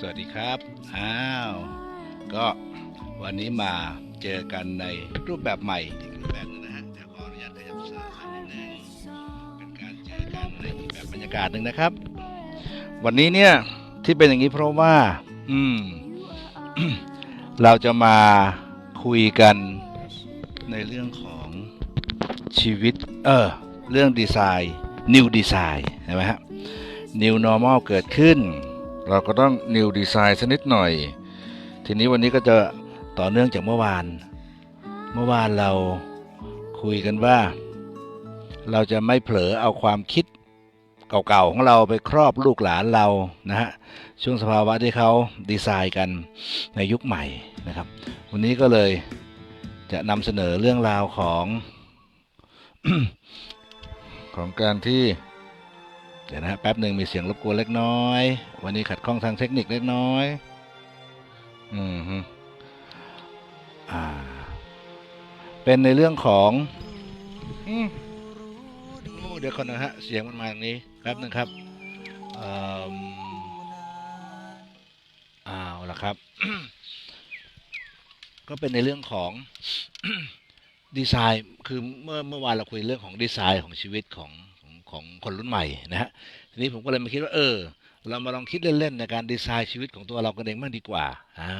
สวัสดีครับ อ้าว ก็วันนี้มาเจอกันในรูปแบบใหม่อีกรูปแบบนึงนะฮะจะขออนุญาตขยับเสื้อสักนิดนึงเป็นการเจอกันในแบบบรรยากาศหนึ่งนะครับ วันนี้เนี่ยที่เป็นอย่างนี้เพราะว่า อืม เราจะมาคุยกันในเรื่องของชีวิต เออ เรื่องดีไซน์ new design ใช่ไหมฮะ new normal เกิดขึ้น เราก็ต้อง new design สักนิดหน่อย ทีนี้วันนี้ก็จะต่อเนื่องจากเมื่อวาน เมื่อวานเราคุยกันว่า เราจะไม่เผลอเอาความคิดเก่าๆของเราไปครอบลูกหลานเรานะฮะช่วงสภาวะที่เขาดีไซน์กันในยุคใหม่นะครับ วันนี้ก็เลยจะนำเสนอเรื่องราวของของการที่ เดี๋ยวนะฮะแป๊บหนึ่งมีเสียงรบกวนเล็กน้อย วันนี้ขัดข้องทางเทคนิคเล็กน้อย อืมฮึอ่า เป็นในเรื่องของอืมโอ้เดี๋ยวคนนะฮะ เสียงมันมาอย่างนี้แป๊บหนึ่งครับอ่ออ้าวละครับ ก็เป็นในเรื่องของดีไซน์ คือเมื่อเมื่อวานเราคุยเรื่องของดีไซน์ของชีวิตของ ของคนรุ่นใหม่นะฮะทีนี้ผมก็เลยมาคิดว่า เออ เรามาลองคิดเล่นๆในการดีไซน์ชีวิตของตัวเรากันเองบ้างดีกว่าอ่า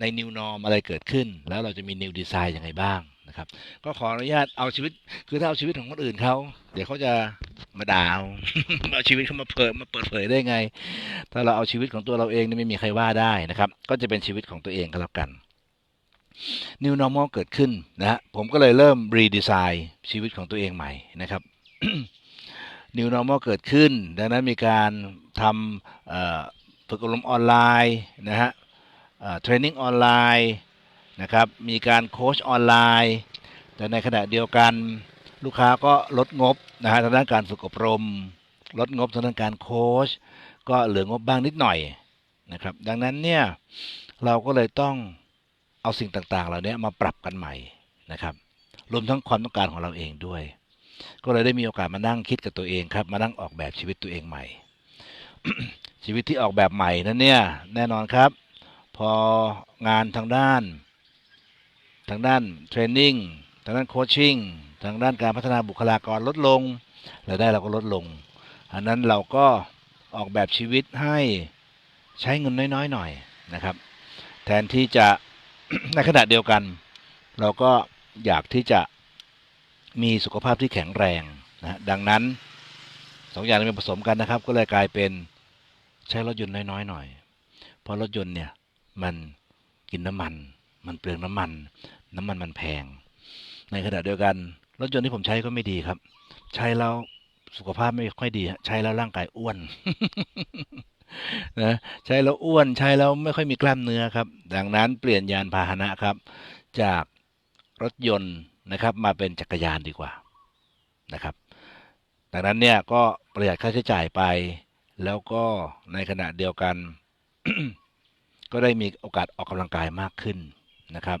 ใน new norm อะไรเกิดขึ้น แล้วเราจะมี new design ยังไงบ้างนะครับ ก็ขออนุญาตเอาชีวิต คือถ้าเอาชีวิตของคนอื่นเขาเดี๋ยวเขาจะมาด่าเอาชีวิตเขามาเปิดมาเปิดเผยได้ไง ถ้าเราเอาชีวิตของตัวเราเองนี่ไม่มีใครว่าได้นะครับ ก็จะเป็นชีวิตของตัวเองก็แล้วกัน New Normal เกิดขึ้นนะฮะผมก็เลยเริ่มรีดีไซน์ชีวิตของตัวเองใหม่นะครับ New Normal เกิดขึ้น ดังนั้นมีการทำฝึกอบรมออนไลน์นะฮะเทรนนิ่งออนไลน์นะครับ มีการโค้ชออนไลน์ แต่ในขณะเดียวกันลูกค้าก็ลดงบนะฮะทางด้านการฝึกอบรม ลดงบทางด้านการโค้ชก็เหลืองบบ้างนิดหน่อยนะครับ ดังนั้นเนี่ยเราก็เลยต้องเอาสิ่งต่างๆ เหล่านี้มาปรับกันใหม่นะครับ รวมทั้งความต้องการของเราเองด้วย ก็เลยได้มีโอกาสมานั่งคิดกับตัวเองครับ มานั่งออกแบบชีวิตตัวเองใหม่ ชีวิตที่ออกแบบใหม่นั้นเนี่ยแน่นอนครับ พองานทางด้าน ทางด้านเทรนนิ่งทางด้านโคชชิ่งทางด้านการพัฒนาบุคลากรลดลงรายได้เราก็ลดลงอันนั้นเราก็ออกแบบชีวิตให้ใช้เงินน้อยๆหน่อยนะครับ แทนที่จะในขณะเดียวกัน เราก็อยากที่จะ มีสุขภาพที่แข็งแรงนะดังนั้นสองอย่างนี้มันผสมกันนะครับ ก็เลยกลายเป็นใช้รถยนต์น้อยๆหน่อย เพราะรถยนต์เนี่ยมันกินน้ำมัน มันเปลืองน้ำมัน น้ำมันมันแพง ในขณะเดียวกัน รถยนต์ที่ผมใช้ก็ไม่ดีครับ ใช้แล้วสุขภาพไม่ค่อยดีใช้แล้วร่างกายอ้วนนะใช้แล้วอ้วนใช้แล้วไม่ค่อยมีกล้ามเนื้อครับ ดังนั้นเปลี่ยนยานพาหนะครับ จากรถยนต์ นะครับ มาเป็นจักรยานดีกว่านะครับ ดังนั้นเนี่ยก็ประหยัดค่าใช้จ่ายไป แล้วก็ในขณะเดียวกัน ก็ได้มีโอกาสออกกำลังกายมากขึ้นนะครับ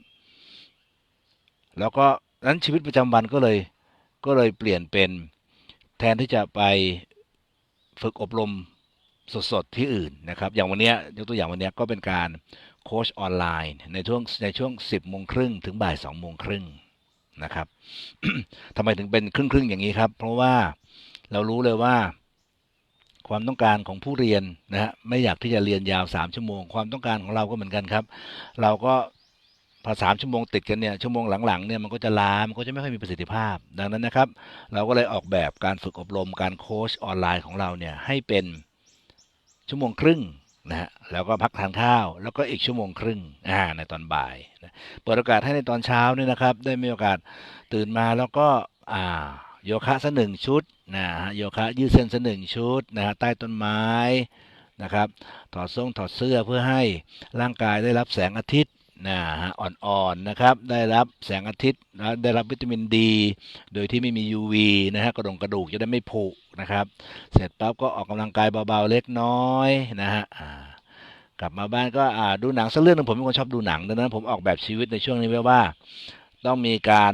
แล้วก็นั้นชีวิตประจำวันก็เลยก็เลยเปลี่ยนเป็นแทนที่จะไปฝึกอบรมสดๆที่อื่นนะครับ อย่างวันนี้ยกตัวอย่างวันนี้ก็เป็นการโค้ชออนไลน์ในช่วงในช่วง 10โมงครึ่งถึงบ่าย2โมงครึ่ง นะครับทำไมถึงเป็นครึ่งๆอย่างนี้ครับ เพราะว่าเรารู้เลยว่า ความต้องการของผู้เรียนนะฮะไม่อยากที่จะเรียนยาว3ชั่วโมง ความต้องการของเราก็เหมือนกันครับ เราก็พอสามชั่วโมงติดกันเนี่ยชั่วโมงหลังๆเนี่ยมันก็จะล้ามันก็จะไม่ค่อยมีประสิทธิภาพ ดังนั้นนะครับ เราก็เลยออกแบบการฝึกอบรมการโค้ชออนไลน์ของเราเนี่ยให้เป็นชั่วโมงครึ่ง นะฮะแล้วก็พักทานข้าว แล้วก็อีกชั่วโมงครึ่งอ่าในตอนบ่ายนะเปิดโอกาสให้ในตอนเช้าเนี่ยนะครับ ได้มีโอกาสตื่นมาแล้วก็อ่าโยคะสักหนึ่งชุดนะฮะโยคะยืดเส้นสักหนึ่งชุดนะฮะใต้ต้นไม้นะครับ ถอดทรงถอดเสื้อเพื่อให้ร่างกายได้รับแสงอาทิตย์ นะฮะอ่อนๆนะครับ ได้รับแสงอาทิตย์นะได้รับวิตามินดี โดยที่ไม่มี UV นะฮะกระดงกระดูกจะได้ไม่ผุนะครับ เสร็จปั๊บก็ออกกำลังกายเบาๆเล็กน้อยนะฮะกลับมาบ้านก็ดูหนังสักเรื่องหนึงผมเป็นคนชอบดูหนังดังนั้นผมออกแบบชีวิตในช่วงนี้ไว้ว่า ต้องมีการ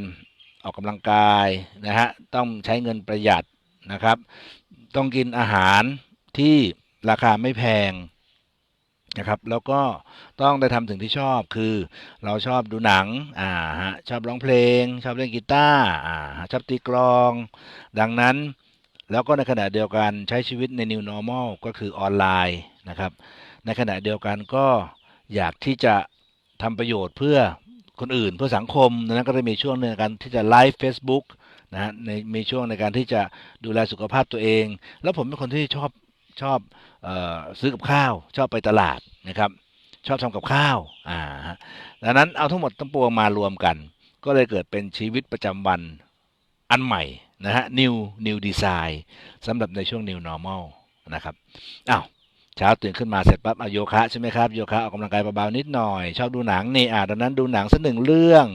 ออกกำลังกายนะฮะต้องใช้เงินประหยัดนะครับ ต้องกินอาหารที่ราคาไม่แพง นะครับแล้วก็ต้องได้ทำถึงที่ชอบคือ เราชอบดูหนังอ่าฮะชอบร้องเพลง ชอบเล่นกีตาร์อ่าชอบตีกลอง ดังนั้น แล้วก็ในขณะเดียวกันใช้ชีวิตใน New Normal ก็คือออนไลน์นะครับ ในขณะเดียวกันก็อยากที่จะทำประโยชน์เพื่อคนอื่นเพื่อสังคมดังนั้นก็จะมีช่วงในการที่จะไลฟ์ Facebook นะฮะในมีช่วงในการที่จะดูแลสุขภาพตัวเอง แล้วผมเป็นคนที่ชอบ ชอบออซื้อกับข้าว ชอบไปตลาดนะครับ ชอบทำกับข้าวอ่าดังนั้นเอาทั้งหมดทั้งปวงมารวมกัน ก็เลยเกิดเป็นชีวิตประจำวันอันใหม่นะฮะ new new design สำหรับในช่วง new normal นะครับอ้าวเช้าตื่นขึ้นมาเสร็จปั๊บเอาโยคะใช่ไหมครับโยคะออกกำลังกายเบาๆนิดหน่อย ชอบดูหนังนี่อ่าดังนั้นดูหนังสักหนึ่งเรื่อง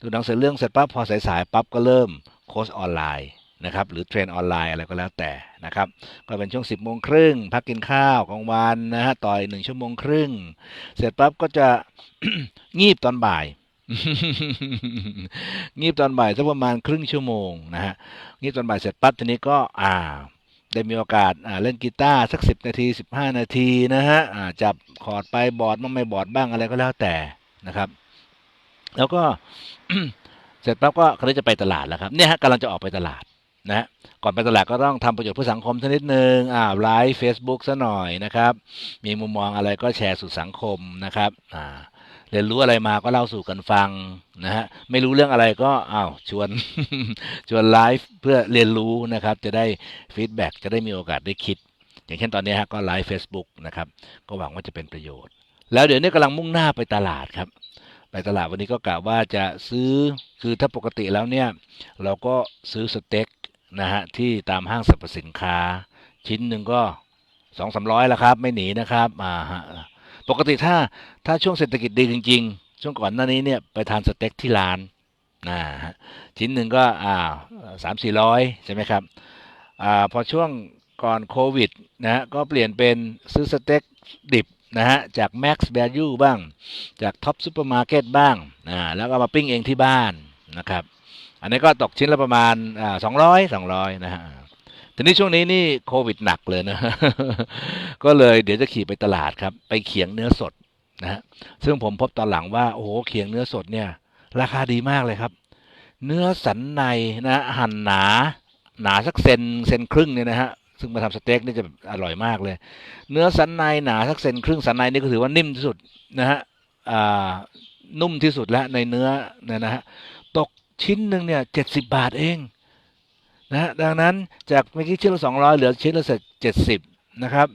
ดูหนังเสร็จเรื่องเสร็จปั๊บพอสายๆปั๊บก็เริ่มโค้ชออนไลน์ นะครับหรือเทรนออนไลน์อะไรก็แล้วแต่นะครับก็เป็นช่วง 10โมงครึ่งพักกินข้าวกลางวันนะฮะต่อยหนึ่งชั่วโมงครึ่ง เสร็จปั๊บก็จะงีบตอนบ่าย งีบตอนบ่ายสักประมาณครึ่งชั่วโมงนะฮะงีบตอนบ่ายเสร็จปั๊บทีนี้ก็อ่าได้มีโอกาสเล่นกีตาร์สักสิบนาทีสิบห้านาทีนะฮะอ่าจับคอร์ดไปบอร์ดบ้างไม่บอร์ดบ้างอะไรก็แล้วแต่นะครับ แล้วก็เสร็จปั๊บก็เขาจะไปตลาดแล้วครับเนี่ยฮะกำลังจะออกไปตลาด นะฮะก่อนไปตลาดก็ต้องทำประโยชน์เพื่อสังคมสักนิดนึงอ่าไลฟ์เฟซบุ๊กซะหน่อยนะครับ มีมุมมองอะไรก็แชร์สู่สังคมนะครับอ่าเรียนรู้อะไรมาก็เล่าสู่กันฟังนะฮะไม่รู้เรื่องอะไรก็อ้าวชวนชวนไลฟ์เพื่อเรียนรู้นะครับ จะได้ฟีดแบ็กจะได้มีโอกาสได้คิด อย่างเช่นตอนนี้ฮะก็ไลฟ์ Facebook นะครับ ก็หวังว่าจะเป็นประโยชน์ แล้วเดี๋ยวนี้กำลังมุ่งหน้าไปตลาดครับไปตลาดวันนี้ก็กะว่าจะซื้อคือถ้าปกติแล้วเนี่ย เราก็ซื้อสเต็ก นะฮะที่ตามห้างสรรพสินค้า ชิ้นหนึ่งก็สองสามร้อยแล้วครับ ไม่หนีนะครับอ่าฮะปกติถ้าถ้าช่วงเศรษฐกิจดีจริง ๆ ช่วงก่อนหน้านี้เนี่ยไปทานสเต็กที่ร้านนะฮะชิ้นหนึ่งก็อ่าสามสี่ร้อยใช่ไหมครับอ่าพอช่วงก่อนโควิดนะฮะก็เปลี่ยนเป็นซื้อสเต็กดิบนะฮะจาก Max Value บ้าง จากท็อปซูเปอร์มาร์เก็ตบ้างอ่าแล้วก็มาปิ้งเองที่บ้านนะครับ อันนี้ก็ตกชิ้นละประมาณสองร้อยสองร้อยนะฮะทีนี้ช่วงนี้นี่โควิดหนักเลยนะ ก็เลยเดี๋ยวจะขี่ไปตลาดครับ ไปเขียงเนื้อสดนะฮะซึ่งผมพบตอนหลังว่า โอ้โหเขียงเนื้อสดเนี่ย ราคาดีมากเลยครับ เนื้อสันในนะหั่นหนา หนาสักเซนเซนครึ่งเนี่ยนะฮะซึ่งมาทำสเต็กนี่จะอร่อยมากเลย เนื้อสันในหนาสักเซนครึ่งสันในนี่ก็ถือว่านิ่มที่สุดนะฮะอ่านุ่มที่สุดแล้วในเนื้อเนี่ยนะฮะ ชิ้นหนึ่งเนี่ยเจ็ดสิบบาทเองนะดังนั้นจากเมื่อกี้ชิ้นละสองร้อยเหลือชิ้นละเจ็ดสิบนะครับ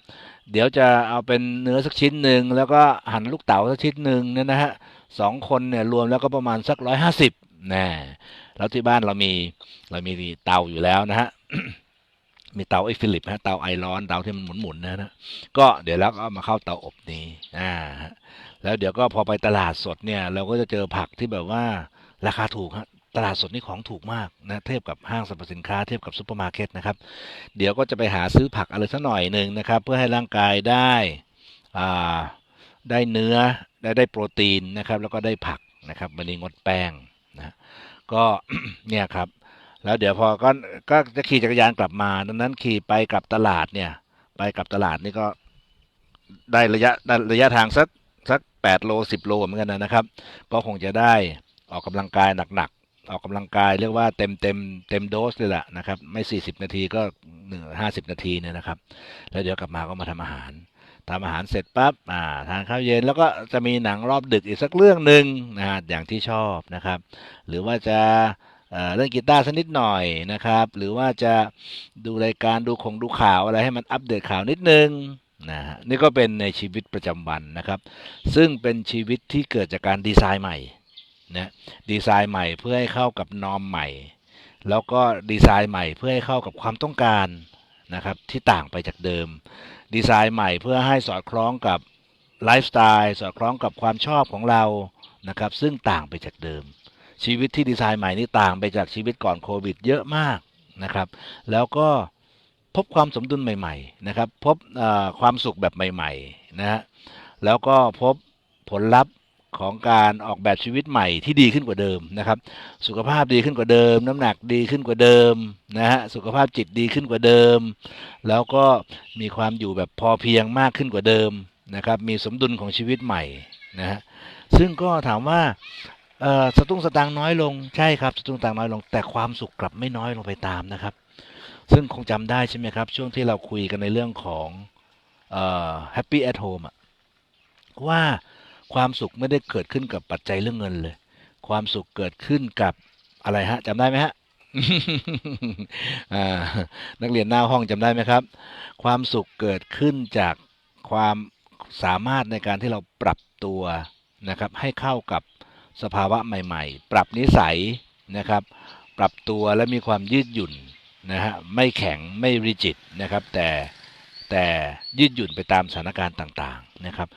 เดี๋ยวจะเอาเป็นเนื้อสักชิ้นหนึ่งแล้วก็หั่นลูกเต๋าสักชิ้นหนึ่งเนี่ยนะฮะสองคนเนี่ยรวมแล้วก็ประมาณสักร้อยห้าสิบน่แล้วที่บ้านเรามีเรามีเตาอยู่แล้วนะฮะมีเตาไอ้ฟิลิปฮะเตาไอร้อนเตาที่มันหมุนๆนะนะก็เดี๋ยวแล้วก็มาเข้าเตาอบนี้อ่าแล้วเดี๋ยวก็พอไปตลาดสดเนี่ย เราก็จะเจอผักที่แบบว่าราคาถูกฮะ ตลาดสดนี่ของถูกมากนะเทียบกับห้างสรรพสินค้าเทียบกับซูเปอร์มาร์เก็ตนะครับ เดี๋ยวก็จะไปหาซื้อผักอะไรสักหน่อยหนึ่งนะครับ เพื่อให้ร่างกายได้ได้เนื้อได้ได้โปรตีนนะครับ แล้วก็ได้ผักนะครับวันนี้งดแป้งนะก็เนี่ยครับแล้วเดี๋ยวพอก็ก็จะขี่จักรยานกลับมาดังนั้นขี่ไปกลับตลาดเนี่ยไปกลับตลาดนี่ก็ได้ระยะระยะทางสักสักแปดโลสิบโลเหมือนกันนะครับ ก็คงจะได้ออกกำลังกายหนัก ออกกำลังกายเรียกว่าเต็มเต็มเต็มโดสเลยแหละนะครับ ไม่สี่สิบนาทีก็หนึ่งห้าสิบนาทีเนี่ยนะครับ แล้วเดี๋ยวกลับมาก็มาทำอาหารทำอาหารเสร็จปั๊บอ่าทานข้าวเย็นแล้วก็จะมีหนังรอบดึกอีกสักเรื่องหนึ่งนะฮะอย่างที่ชอบนะครับ หรือว่าจะเอ่อเล่นกีตาร์สักนิดหน่อยนะครับ หรือว่าจะดูรายการดูของดูข่าวอะไรให้มันอัปเดตข่าวนิดนึงนะฮะนี่ก็เป็นในชีวิตประจำวันนะครับ ซึ่งเป็นชีวิตที่เกิดจากการดีไซน์ใหม่ นะดีไซน์ใหม่เพื่อให้เข้ากับนอมใหม่ แล้วก็ดีไซน์ใหม่เพื่อให้เข้ากับความต้องการนะครับที่ต่างไปจากเดิม ดีไซน์ใหม่เพื่อให้สอดคล้องกับไลฟ์สไตล์สอดคล้องกับความชอบของเรานะครับซึ่งต่างไปจากเดิม ชีวิตที่ดีไซน์ใหม่นี่ต่างไปจากชีวิตก่อนโควิดเยอะมากนะครับแล้วก็พบความสมดุลใหม่ๆนะครับพบความสุขแบบใหม่ๆนะฮะแล้วก็พบผลลัพธ์ ของการออกแบบชีวิตใหม่ที่ดีขึ้นกว่าเดิมนะครับ สุขภาพดีขึ้นกว่าเดิม น้ำหนักดีขึ้นกว่าเดิมนะฮะสุขภาพจิตดีขึ้นกว่าเดิม แล้วก็มีความอยู่แบบพอเพียงมากขึ้นกว่าเดิมนะครับ มีสมดุลของชีวิตใหม่นะฮะซึ่งก็ถามว่าเสตุ้งสตางค์น้อยลงใช่ครับสตุ้งสตางค์น้อยลง แต่ความสุขกลับไม่น้อยลงไปตามนะครับ ซึ่งคงจำได้ใช่ไหมครับ ช่วงที่เราคุยกันในเรื่องของเอ่อ happy at home ว่า ความสุขไม่ได้เกิดขึ้นกับปัจจัยเรื่องเงินเลย ความสุขเกิดขึ้นกับอะไรฮะจำได้ไหมฮะนักเรียนหน้าห้องจำได้ไหมครับ ความสุขเกิดขึ้นจากความสามารถในการที่เราปรับตัวนะครับ ให้เข้ากับสภาวะใหม่ ๆ ปรับนิสัยนะครับ ปรับตัวและมีความยืดหยุ่นนะฮะไม่แข็งไม่ริจิตนะครับ แต่แต่ยืดหยุ่นไปตามสถานการณ์ต่าง ๆ นะครับ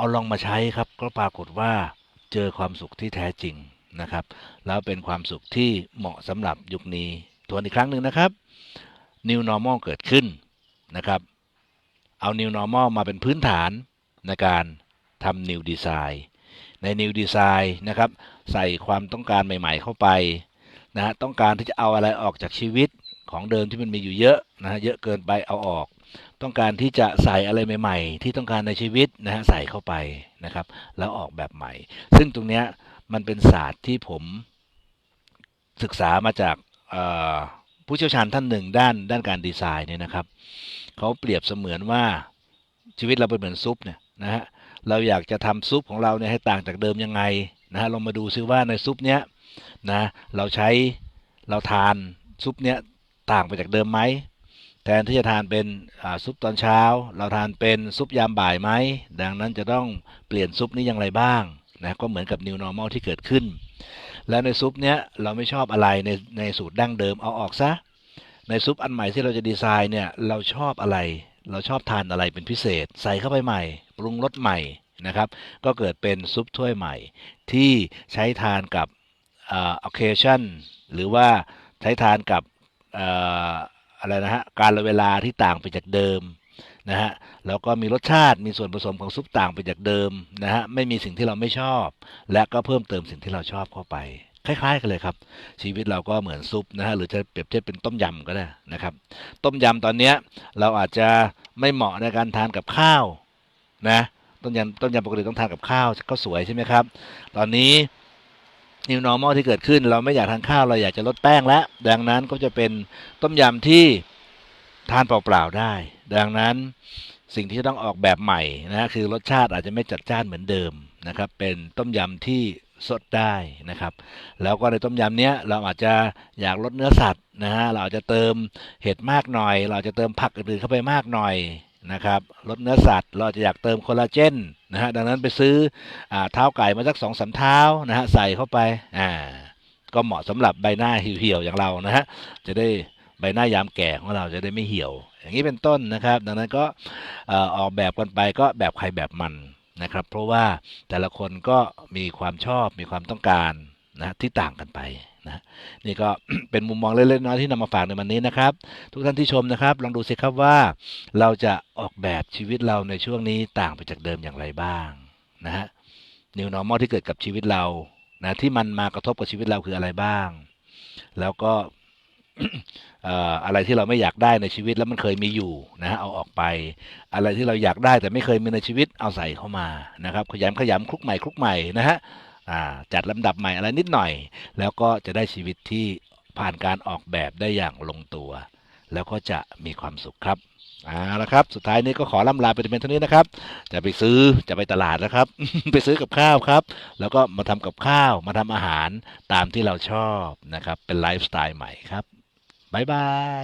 เอาลองมาใช้ครับ ก็ปรากฏว่าเจอความสุขที่แท้จริงนะครับ แล้วเป็นความสุขที่เหมาะสำหรับยุคนี้ทวนอีกครั้งหนึ่งนะครับ New Normal เกิดขึ้นนะครับ เอา New Normal มาเป็นพื้นฐานในการทำ New Design ใน New Design นะครับใส่ความต้องการใหม่ ๆ เข้าไปนะฮะต้องการที่จะเอาอะไรออกจากชีวิตของเดิมที่มันมีอยู่เยอะนะฮะเยอะเกินไปเอาออก ต้องการที่จะใส่อะไรใหม่ ๆ ที่ต้องการในชีวิตนะฮะใส่เข้าไปนะครับ แล้วออกแบบใหม่ ซึ่งตรงเนี้ยมันเป็นศาสตร์ที่ผมศึกษามาจากผู้เชี่ยวชาญท่านหนึ่งด้านด้านการดีไซน์เนี่ยนะครับเขาเปรียบเสมือนว่าชีวิตเราเป็นเหมือนซุปเนี่ยนะฮะเราอยากจะทำซุปของเราเนี่ยให้ต่างจากเดิมยังไงนะฮะลองมาดูซิว่าในซุปเนี้ยนะเราใช้เราทานซุปเนี้ยต่างไปจากเดิมไหม แทนที่จะทานเป็นซุปตอนเช้า เราทานเป็นซุปยามบ่ายไหม ดังนั้นจะต้องเปลี่ยนซุปนี้อย่างไรบ้างนะก็เหมือนกับ new normal ที่เกิดขึ้น แล้วในซุปเนี้ยเราไม่ชอบอะไรในในสูตรดั้งเดิมเอาออกซะ ในซุปอันใหม่ที่เราจะดีไซน์เนี่ยเราชอบอะไร เราชอบทานอะไรเป็นพิเศษ ใส่เข้าไปใหม่ ปรุงรสใหม่นะครับก็เกิดเป็นซุปถ้วยใหม่ ที่ใช้ทานกับอ่า occasion หรือว่าใช้ทานกับ อะไรนะฮะการละเวลาที่ต่างไปจากเดิมนะฮะแล้วก็มีรสชาติมีส่วนผสมของซุปต่างไปจากเดิมนะฮะไม่มีสิ่งที่เราไม่ชอบ และก็เพิ่มเติมสิ่งที่เราชอบเข้าไป คล้าย ๆ กันเลยครับ ชีวิตเราก็เหมือนซุปนะฮะหรือจะเปรียบเทียบเป็นต้มยำก็ได้นะครับ ต้มยำตอนเนี้ยเราอาจจะไม่เหมาะในการทานกับข้าวนะต้มยำต้มยำปกติต้องทานกับข้าวก็สวยใช่ไหมครับ ตอนนี้ New Normal ที่เกิดขึ้น เราไม่อยากทานข้าวเราอยากจะลดแป้งแล้วดังนั้นก็จะเป็นต้มยำที่ทานเปล่าๆได้ ดังนั้นสิ่งที่จะต้องออกแบบใหม่นะคือรสชาติอาจจะไม่จัดจ้านเหมือนเดิมนะครับ เป็นต้มยำที่สดได้นะครับ แล้วก็ในต้มยำเนี้ยเราอาจจะอยากลดเนื้อสัตว์นะฮะเราอาจจะเติมเห็ดมากหน่อย เราอาจจะเติมผักอื่นๆเข้าไปมากหน่อย นะครับลดเนื้อสัตว์เราจะอยากเติมคอลลาเจนนะฮะดังนั้นไปซื้ออเท้าไก่มาสักสองสามเท้านะฮะใส่เข้าไปอ่าก็เหมาะสำหรับใบหน้าเหี่ยวๆอย่างเรานะฮะจะได้ใบหน้ายามแก่ของเราจะได้ไม่เหี่ยว อย่างนี้เป็นต้นนะครับ ดังนั้นก็ออออกแบบกันไปก็แบบใครแบบมันนะครับ เพราะว่าแต่ละคนก็มีความชอบมีความต้องการนะที่ต่างกันไป นะนี่ก็เป็นมุมมองเล็กๆน้อยที่นำมาฝากในวันนี้นะครับ ทุกท่านที่ชมนะครับ ลองดูสิครับว่าเราจะออกแบบชีวิตเราในช่วงนี้ต่างไปจากเดิมอย่างไรบ้างนะฮะ New Normal ที่เกิดกับชีวิตเรานะที่มันมากระทบกับชีวิตเราคืออะไรบ้าง แล้วก็อะไรที่เราไม่อยากได้ในชีวิตแล้วมันเคยมีอยู่นะฮะเอาออกไป อะไรที่เราอยากได้แต่ไม่เคยมีในชีวิตเอาใส่เข้ามานะครับ ขยำขยำคลุกใหม่คลุกใหม่นะฮะ จัดลำดับใหม่อะไรนิดหน่อย แล้วก็จะได้ชีวิตที่ผ่านการออกแบบได้อย่างลงตัว แล้วก็จะมีความสุขครับเอาละครับ สุดท้ายนี้ก็ขอล่ำลาไปแต่เพียงเท่านี้นะครับ จะไปซื้อจะไปตลาดนะครับ ไปซื้อกับข้าวครับ แล้วก็มาทำกับข้าวมาทำอาหารตามที่เราชอบนะครับ เป็นไลฟ์สไตล์ใหม่ครับบ๊ายบาย